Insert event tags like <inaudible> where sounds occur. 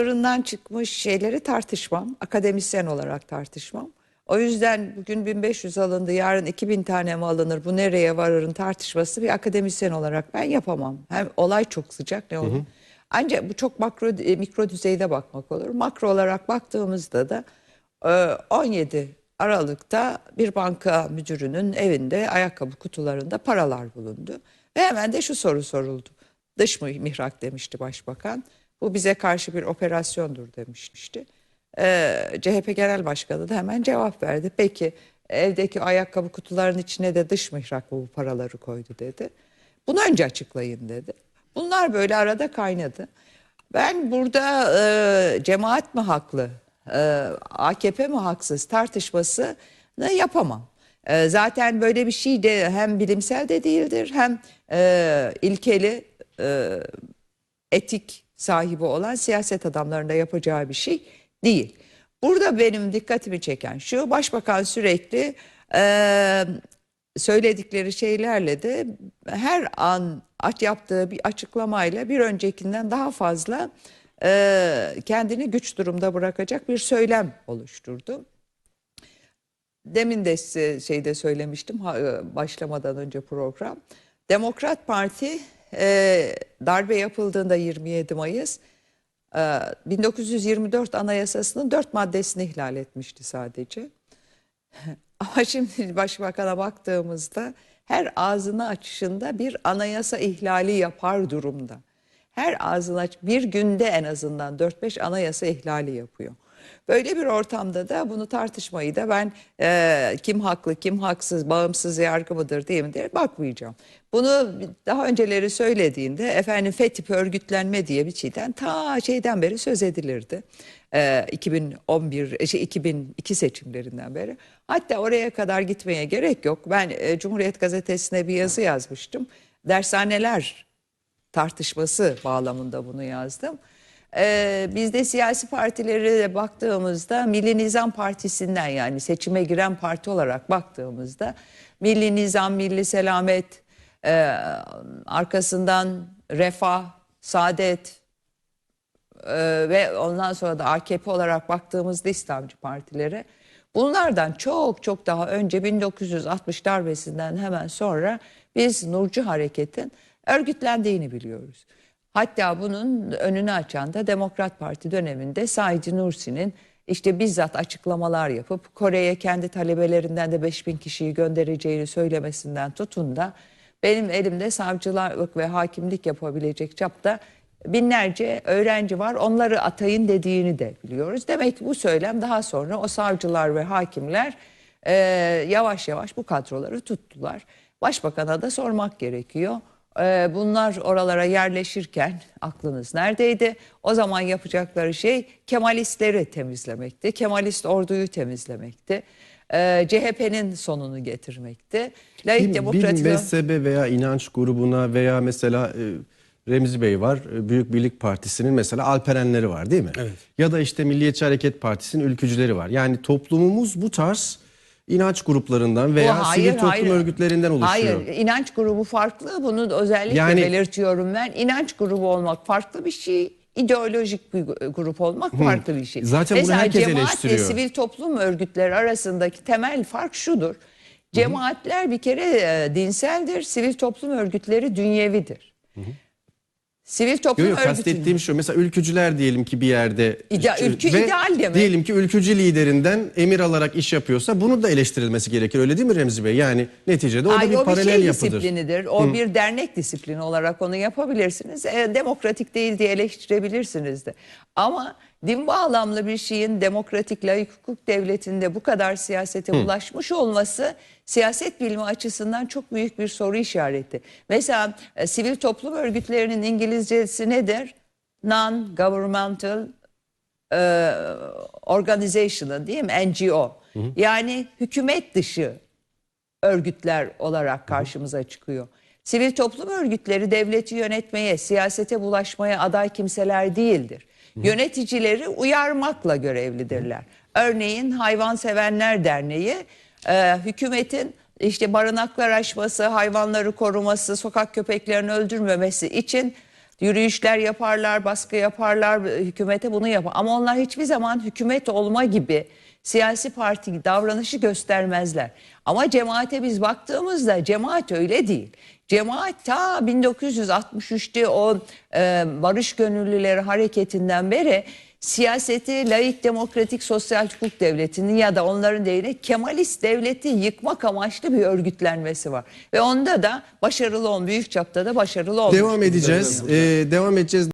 Fırından çıkmış şeyleri tartışmam. Akademisyen olarak tartışmam. O yüzden bugün 1500 alındı, yarın 2000 tane mi alınır, bu nereye varırın tartışması bir akademisyen olarak ben yapamam. Hem olay çok sıcak ne olur. Ancak bu çok makro, e, mikro düzeyde bakmak olur. Makro olarak baktığımızda da e, 17 Aralık'ta bir banka müdürünün evinde ayakkabı kutularında paralar bulundu. Ve hemen de şu soru soruldu. Dış mı mihrak demişti başbakan. Bu bize karşı bir operasyondur demişti. Ee, CHP Genel Başkanı da hemen cevap verdi. Peki evdeki ayakkabı kutularının içine de dış mihrak mı bu paraları koydu dedi. Bunu önce açıklayın dedi. Bunlar böyle arada kaynadı. Ben burada e, cemaat mi haklı, e, AKP mi haksız tartışmasını yapamam. E, zaten böyle bir şey de hem bilimsel de değildir hem e, ilkeli e, etik sahibi olan siyaset adamlarında yapacağı bir şey değil. Burada benim dikkatimi çeken şu başbakan sürekli e, söyledikleri şeylerle de her an aç yaptığı bir açıklamayla bir öncekinden daha fazla e, kendini güç durumda bırakacak bir söylem oluşturdu. Demin de size şeyde söylemiştim e, başlamadan önce program. Demokrat Parti e, darbe yapıldığında 27 Mayıs e, 1924 Anayasası'nın dört maddesini ihlal etmişti sadece. <laughs> Ama şimdi başbakana baktığımızda her ağzını açışında bir anayasa ihlali yapar durumda. Her ağzını aç bir günde en azından 4-5 anayasa ihlali yapıyor. Böyle bir ortamda da bunu tartışmayı da ben e, kim haklı kim haksız bağımsız yargı mıdır değil mi diye bakmayacağım. Bunu daha önceleri söylediğinde efendim FETÖ örgütlenme diye bir şeyden ta şeyden beri söz edilirdi. E, 2011 şey 2002 seçimlerinden beri. Hatta oraya kadar gitmeye gerek yok. Ben e, Cumhuriyet Gazetesi'ne bir yazı yazmıştım. Dershaneler tartışması bağlamında bunu yazdım. Ee, biz de siyasi partilere baktığımızda Milli Nizam Partisi'nden yani seçime giren parti olarak baktığımızda Milli Nizam, Milli Selamet, e, arkasından Refah, Saadet e, ve ondan sonra da AKP olarak baktığımızda İslamcı partilere bunlardan çok çok daha önce 1960 darbesinden hemen sonra biz Nurcu Hareket'in örgütlendiğini biliyoruz. Hatta bunun önünü açan da Demokrat Parti döneminde Said Nursi'nin işte bizzat açıklamalar yapıp Kore'ye kendi talebelerinden de 5000 kişiyi göndereceğini söylemesinden tutun da benim elimde savcılık ve hakimlik yapabilecek çapta binlerce öğrenci var. Onları atayın dediğini de biliyoruz. Demek ki bu söylem daha sonra o savcılar ve hakimler e, yavaş yavaş bu kadroları tuttular. Başbakan'a da sormak gerekiyor. E, bunlar oralara yerleşirken aklınız neredeydi? O zaman yapacakları şey Kemalistleri temizlemekti. Kemalist orduyu temizlemekti. E, CHP'nin sonunu getirmekti. Laik Bir, bir demokrasi... mezhebe veya inanç grubuna veya mesela e, Remzi Bey var. e, Büyük Birlik Partisi'nin mesela Alperenleri var değil mi? Evet. Ya da işte Milliyetçi Hareket Partisi'nin ülkücüleri var. Yani toplumumuz bu tarz inanç gruplarından veya Bu sivil toplum örgütlerinden oluşuyor. Hayır, inanç grubu farklı. Bunu özellikle Yani- belirtiyorum ben. İnanç grubu olmak farklı bir şey. ideolojik bir grup olmak farklı bir şey. Zaten bunu Mesela herkes cemaat ve eleştiriyor. sivil toplum örgütleri arasındaki temel fark şudur. Cemaatler bir kere e, dinseldir, sivil toplum örgütleri dünyevidir. Sivil toplum Yok yok kastettiğim şu mesela ülkücüler diyelim ki bir yerde İde- ülkü ve ideal demek. diyelim ki ülkücü liderinden emir alarak iş yapıyorsa bunu da eleştirilmesi gerekir öyle değil mi Remzi Bey? Yani neticede o da Ay, bir o paralel bir şey yapıdır. disiplinidir. O bir dernek disiplini olarak onu yapabilirsiniz. E, demokratik değil diye eleştirebilirsiniz de. Ama din bağlamlı bir şeyin demokratik layık hukuk devletinde bu kadar siyasete ulaşmış olması siyaset bilimi açısından çok büyük bir soru işareti. Mesela e, sivil toplum örgütlerinin İngilizcesi nedir? Non-governmental e, organization'ı değil mi? NGO. Yani hükümet dışı örgütler olarak karşımıza çıkıyor. Sivil toplum örgütleri devleti yönetmeye, siyasete bulaşmaya aday kimseler değildir. Yöneticileri uyarmakla görevlidirler. Örneğin Hayvansevenler Derneği e, hükümetin işte barınaklar açması, hayvanları koruması, sokak köpeklerini öldürmemesi için Yürüyüşler yaparlar, baskı yaparlar, hükümete bunu yapar. Ama onlar hiçbir zaman hükümet olma gibi siyasi parti davranışı göstermezler. Ama cemaate biz baktığımızda cemaat öyle değil. Cemaat ta 1963'te o e, barış gönüllüleri hareketinden beri siyaseti laik demokratik sosyal hukuk devletinin ya da onların deyine Kemalist devleti yıkmak amaçlı bir örgütlenmesi var. Ve onda da başarılı olun büyük çapta da başarılı olmuş. Devam edeceğiz. Ee, devam edeceğiz.